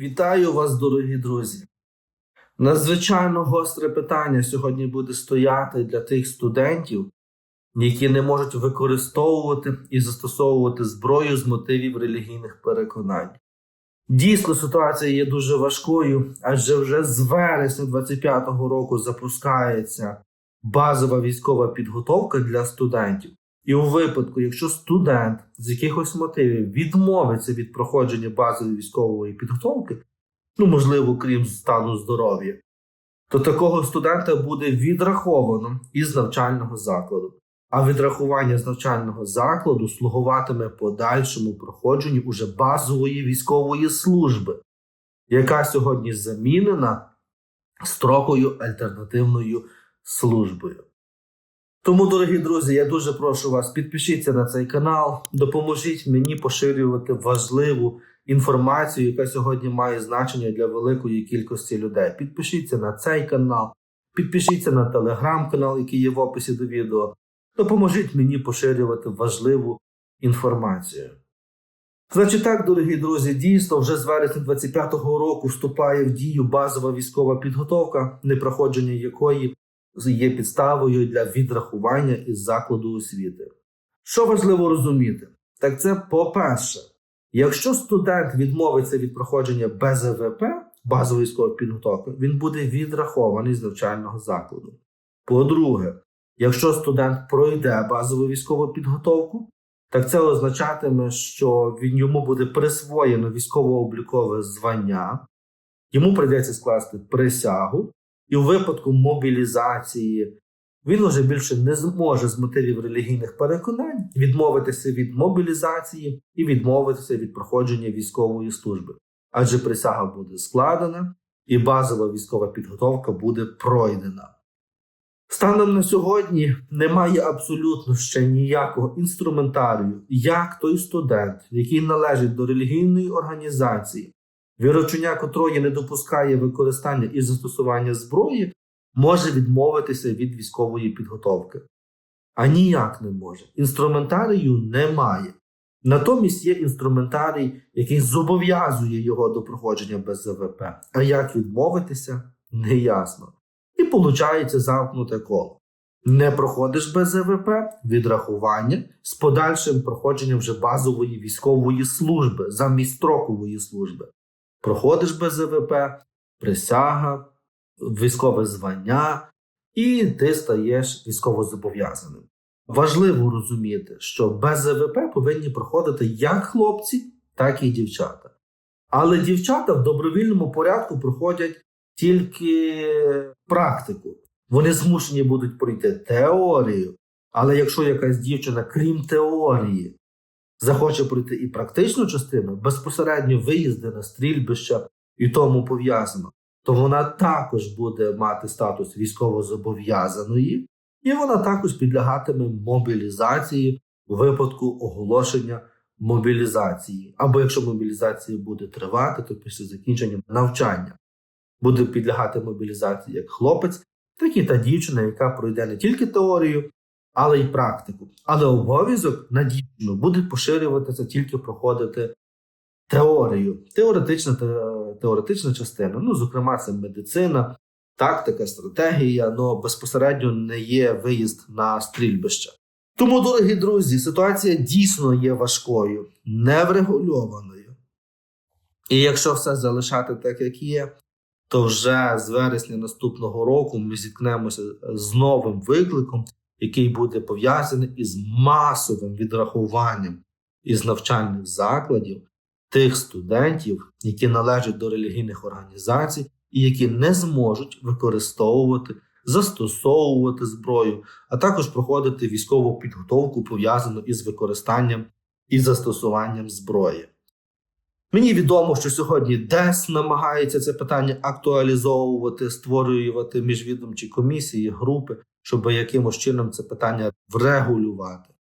Вітаю вас, дорогі друзі. Надзвичайно гостре питання сьогодні буде стояти для тих студентів, які не можуть використовувати і застосовувати зброю з мотивів релігійних переконань. Дійсно, ситуація є дуже важкою, адже вже з вересня 25-го року запускається базова військова підготовка для студентів. І у випадку, якщо студент з якихось мотивів відмовиться від проходження базової військової підготовки, ну можливо, крім стану здоров'я, то такого студента буде відраховано із навчального закладу. А відрахування з навчального закладу слугуватиме подальшому проходженню уже базової військової служби, яка сьогодні замінена строкою альтернативною службою. Тому, дорогі друзі, я дуже прошу вас, підпишіться на цей канал, допоможіть мені поширювати важливу інформацію, яка сьогодні має значення для великої кількості людей. Підпишіться на цей канал, підпишіться на телеграм-канал, який є в описі до відео. Допоможіть мені поширювати важливу інформацію. Значить так, дорогі друзі, дійсно, вже з вересня 25-го року вступає в дію базова військова підготовка, непроходження якої є підставою для відрахування із закладу освіти. Що важливо розуміти? Так це, по-перше, якщо студент відмовиться від проходження БЗВП, базової військової підготовки, він буде відрахований з навчального закладу. По-друге, якщо студент пройде базову військову підготовку, так це означатиме, що він йому буде присвоєно військово-облікове звання, йому прийдеться скласти присягу, і у випадку мобілізації він уже більше не зможе з мотивів релігійних переконань відмовитися від мобілізації і відмовитися від проходження військової служби. Адже присяга буде складена і базова військова підготовка буде пройдена. Станом на сьогодні немає абсолютно ще ніякого інструментарію, як той студент, який належить до релігійної організації, вірочення котрої не допускає використання і застосування зброї, може відмовитися від військової підготовки. А ніяк не може. Інструментарію немає. Натомість є інструментарій, який зобов'язує його до проходження без ЗВП. А як відмовитися, неясно. І виходить замкнуте коло. Не проходиш без ЗВП відрахування з подальшим проходженням вже базової військової служби, замість строкової служби. Проходиш без ЗВП, присяга, військове звання, і ти стаєш військовозобов'язаним. Важливо розуміти, що без ЗВП повинні проходити як хлопці, так і дівчата. Але дівчата в добровільному порядку проходять тільки практику. Вони змушені будуть пройти теорію. Але якщо якась дівчина, крім теорії, захоче пройти і практичну частину, безпосередньо виїзди на стрільбища і тому пов'язано, то вона також буде мати статус військовозобов'язаної, і вона також підлягатиме мобілізації у випадку оголошення мобілізації. Або якщо мобілізація буде тривати, то після закінчення навчання буде підлягати мобілізації як хлопець, так і та дівчина, яка пройде не тільки теорію, але й практику. Але обов'язок на дівчину буде поширюватися тільки проходити теорію, теоретична теоретична частина. Ну, зокрема, це медицина, тактика, стратегія, але безпосередньо не є виїзд на стрільбище. Тому, дорогі друзі, ситуація дійсно є важкою, неврегульованою. І якщо все залишати так, як є, то вже з вересня наступного року ми зіткнемося з новим викликом, який буде пов'язаний із масовим відрахуванням із навчальних закладів тих студентів, які належать до релігійних організацій і які не зможуть використовувати, застосовувати зброю, а також проходити військову підготовку пов'язану із використанням і застосуванням зброї. Мені відомо, що сьогодні ДЕС намагається це питання актуалізовувати, створювати міжвідомчі комісії, групи, щоб якимось чином це питання врегулювати.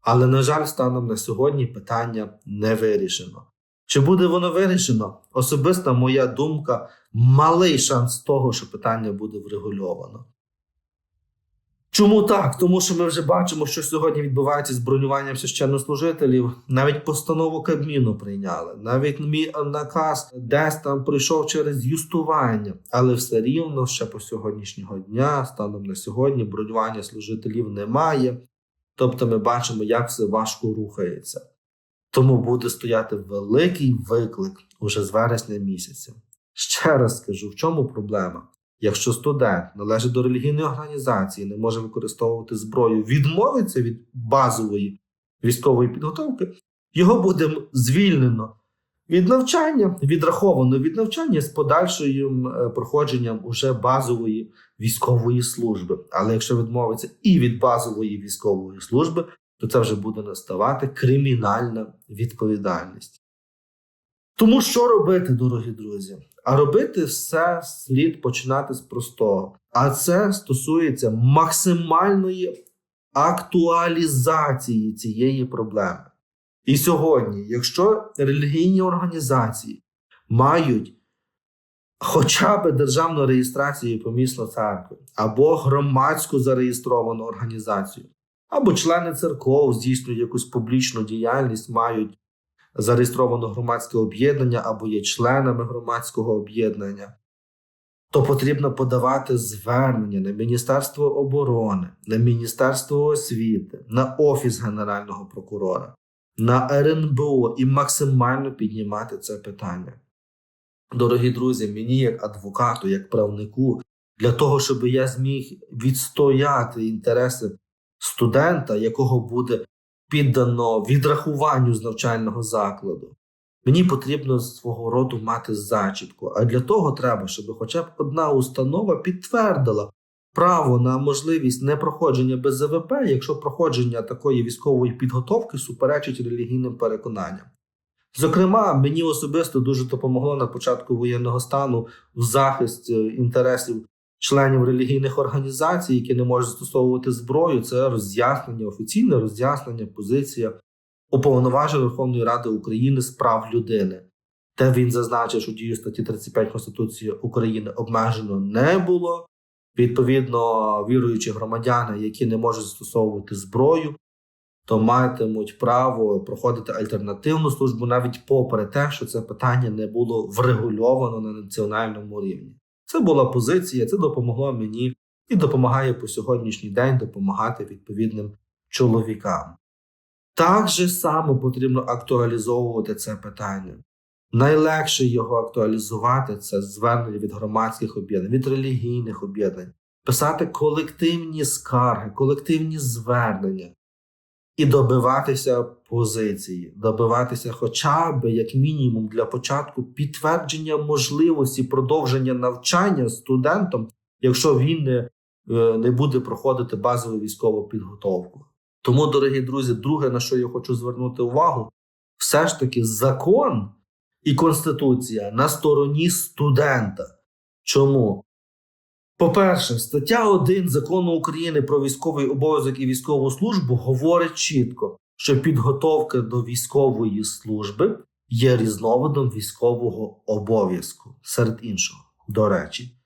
Але, на жаль, станом на сьогодні питання не вирішено. Чи буде воно вирішено? Особиста моя думка, малий шанс того, що питання буде врегульовано. Чому так? Тому що ми вже бачимо, що сьогодні відбувається з бронюванням священнослужителів. Навіть постанову Кабміну прийняли, навіть мій наказ десь там пройшов через юстування, але все рівно ще по сьогоднішнього дня, станом на сьогодні, бронювання служителів немає. Тобто ми бачимо, як все важко рухається. Тому буде стояти великий виклик уже з вересня місяця. Ще раз скажу, в чому проблема? Якщо студент належить до релігійної організації, не може використовувати зброю, відмовиться від базової військової підготовки, його буде звільнено від навчання, відраховано від навчання з подальшим е, проходженням уже базової військової служби. Але якщо відмовиться і від базової військової служби, то це вже буде наставати кримінальна відповідальність. Тому що робити, дорогі друзі? А робити все слід починати з простого. А це стосується максимальної актуалізації цієї проблеми. І сьогодні, якщо релігійні організації мають хоча б державну реєстрацію помісно церкви, або громадську зареєстровану організацію, або члени церков здійснюють якусь публічну діяльність, мають зареєстровано громадське об'єднання або є членами громадського об'єднання, то потрібно подавати звернення на Міністерство оборони, на Міністерство освіти, на Офіс Генерального прокурора, на РНБО і максимально піднімати це питання. Дорогі друзі, мені як адвокату, як правнику, для того, щоб я зміг відстояти інтереси студента, якого буде піддано відрахуванню з навчального закладу. Мені потрібно свого роду мати зачіпку, а для того треба, щоб хоча б одна установа підтвердила право на можливість непроходження без ЗВП, якщо проходження такої військової підготовки суперечить релігійним переконанням. Зокрема, мені особисто дуже допомогло на початку воєнного стану в захист інтересів членів релігійних організацій, які не можуть застосовувати зброю, це роз'яснення, офіційне роз'яснення, позиція уповноваженої Верховної Ради України з прав людини. Де він зазначив, що дію статті 35 Конституції України обмежено не було. Відповідно, віруючі громадяни, які не можуть застосовувати зброю, то матимуть право проходити альтернативну службу навіть попри те, що це питання не було врегульовано на національному рівні. Це була позиція, це допомогло мені і допомагає по сьогоднішній день допомагати відповідним чоловікам. Так же само потрібно актуалізовувати це питання. Найлегше його актуалізувати це звернення від громадських об'єднань, від релігійних об'єднань, писати колективні скарги, колективні звернення і добиватися позиції, добиватися, хоча б як мінімум для початку підтвердження можливості продовження навчання студентом, якщо він не, е, не буде проходити базову військову підготовку. Тому, дорогі друзі, друге, на що я хочу звернути увагу, все ж таки закон і конституція на стороні студента. Чому? По-перше, стаття 1 закону України про військовий обов'язок і військову службу говорить чітко, що підготовка до військової служби є різновидом військового обов'язку, серед іншого, до речі.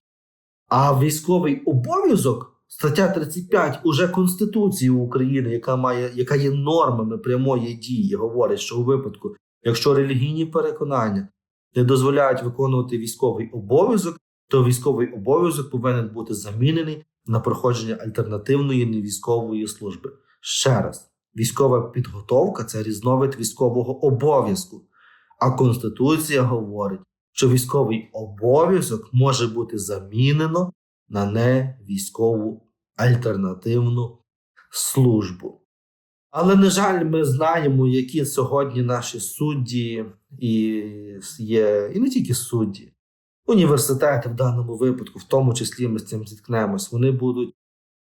А військовий обов'язок, стаття 35 уже Конституції України, яка має, яка є нормами прямої дії, говорить, що у випадку, якщо релігійні переконання не дозволяють виконувати військовий обов'язок, то військовий обов'язок повинен бути замінений на проходження альтернативної невійськової служби. Ще раз, військова підготовка це різновид військового обов'язку. А Конституція говорить, що військовий обов'язок може бути замінено на невійськову альтернативну службу. Але, на жаль, ми знаємо, які сьогодні наші судді і є, і не тільки судді, університети в даному випадку, в тому числі ми з цим зіткнемось, вони будуть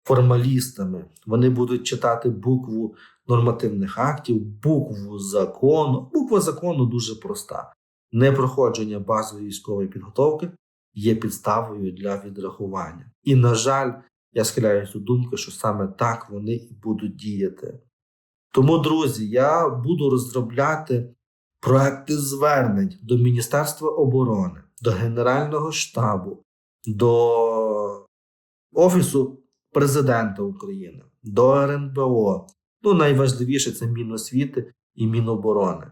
формалістами, вони будуть читати букву нормативних актів, букву закону. Буква закону дуже проста. Непроходження базової військової підготовки є підставою для відрахування. І, на жаль, я схиляюся до думки, що саме так вони і будуть діяти. Тому, друзі, я буду розробляти проекти звернень до Міністерства оборони, до Генерального штабу, до Офісу президента України, до РНБО. Ну, найважливіше це Міносвіти і Міноборони.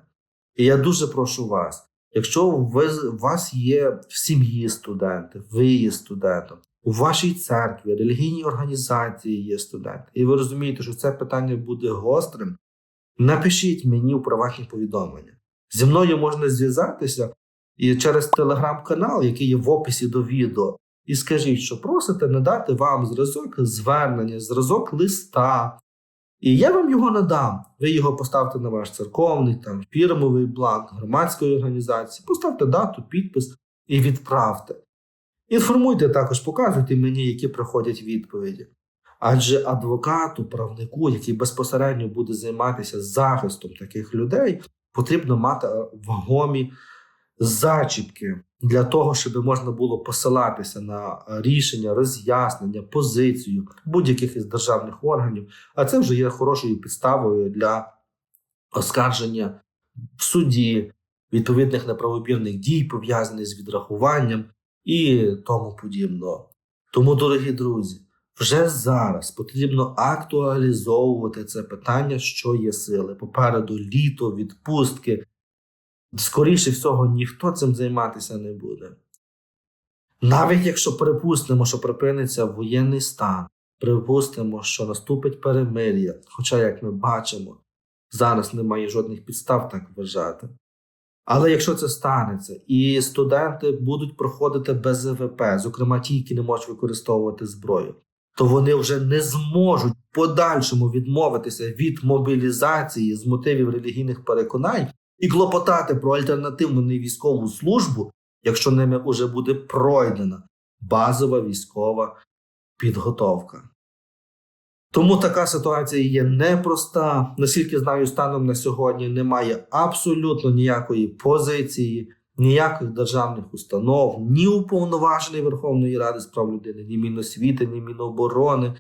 І я дуже прошу вас, якщо ви, у вас є в сім'ї студенти, ви є студентом, у вашій церкві, релігійній організації є студенти, і ви розумієте, що це питання буде гострим, напишіть мені у приватні повідомлення. Зі мною можна зв'язатися і через телеграм-канал, який є в описі до відео, і скажіть, що просите надати вам зразок звернення, зразок листа. І я вам його надам. Ви його поставте на ваш церковний, там, фірмовий бланк громадської організації, поставте дату, підпис і відправте. Інформуйте також, показуйте мені, які приходять відповіді. Адже адвокату, правнику, який безпосередньо буде займатися захистом таких людей, потрібно мати вагомі зачіпки для того, щоб можна було посилатися на рішення, роз'яснення, позицію будь-яких із державних органів. А це вже є хорошою підставою для оскарження в суді відповідних неправомірних дій, пов'язаних з відрахуванням і тому подібного. Тому, дорогі друзі, вже зараз потрібно актуалізовувати це питання, що є сили. Попереду літо, відпустки. Скоріше всього, ніхто цим займатися не буде. Навіть якщо припустимо, що припиниться воєнний стан, припустимо, що наступить перемир'я, хоча, як ми бачимо, зараз немає жодних підстав так вважати. Але якщо це станеться, і студенти будуть проходити без ВВП, зокрема ті, які не можуть використовувати зброю, то вони вже не зможуть подальшому відмовитися від мобілізації з мотивів релігійних переконань і клопотати про альтернативну невійськову службу, якщо ними вже буде пройдена базова військова підготовка. Тому така ситуація є непроста. Наскільки знаю, станом на сьогодні немає абсолютно ніякої позиції, ніяких державних установ, ні уповноваженої Верховної Ради з прав людини, ні Міносвіти, ні Міноборони,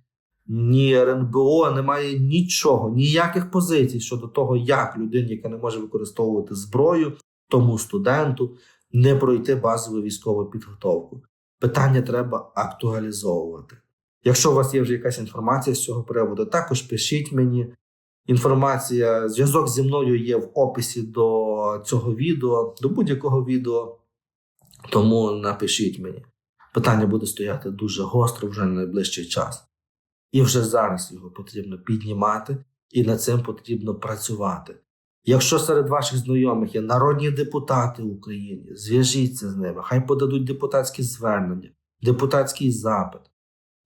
ні РНБО, немає нічого, ніяких позицій щодо того, як людині, яка не може використовувати зброю, тому студенту не пройти базову військову підготовку. Питання треба актуалізовувати. Якщо у вас є вже якась інформація з цього приводу, також пишіть мені. Інформація, зв'язок зі мною є в описі до цього відео, до будь-якого відео. Тому напишіть мені. Питання буде стояти дуже гостро вже на найближчий час. І вже зараз його потрібно піднімати, і над цим потрібно працювати. Якщо серед ваших знайомих є народні депутати в Україні, зв'яжіться з ними, хай подадуть депутатські звернення, депутатський запит.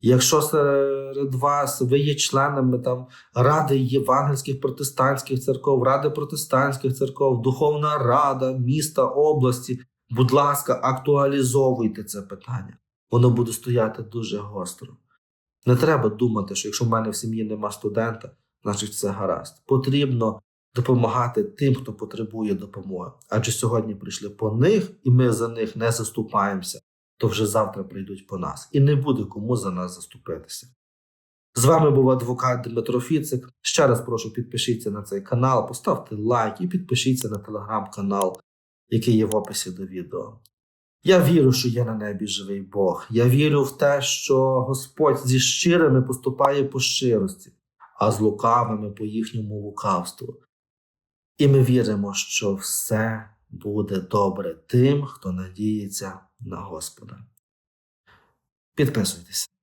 Якщо серед вас ви є членами там Ради євангельських протестантських церков, Ради протестантських церков, Духовна Рада міста, області, будь ласка, актуалізовуйте це питання. Воно буде стояти дуже гостро. Не треба думати, що якщо в мене в сім'ї нема студента, значить все гаразд. Потрібно допомагати тим, хто потребує допомоги. Адже сьогодні прийшли по них, і ми за них не заступаємося, то вже завтра прийдуть по нас. І не буде кому за нас заступитися. З вами був адвокат Дмитро Фіцик. Ще раз прошу підпишіться на цей канал, поставте лайк і підпишіться на телеграм-канал, який є в описі до відео. Я вірю, що є на небі живий Бог. Я вірю в те, що Господь зі щирими поступає по щирості, а з лукавими по їхньому лукавству. І ми віримо, що все буде добре тим, хто надіється на Господа. Підписуйтесь.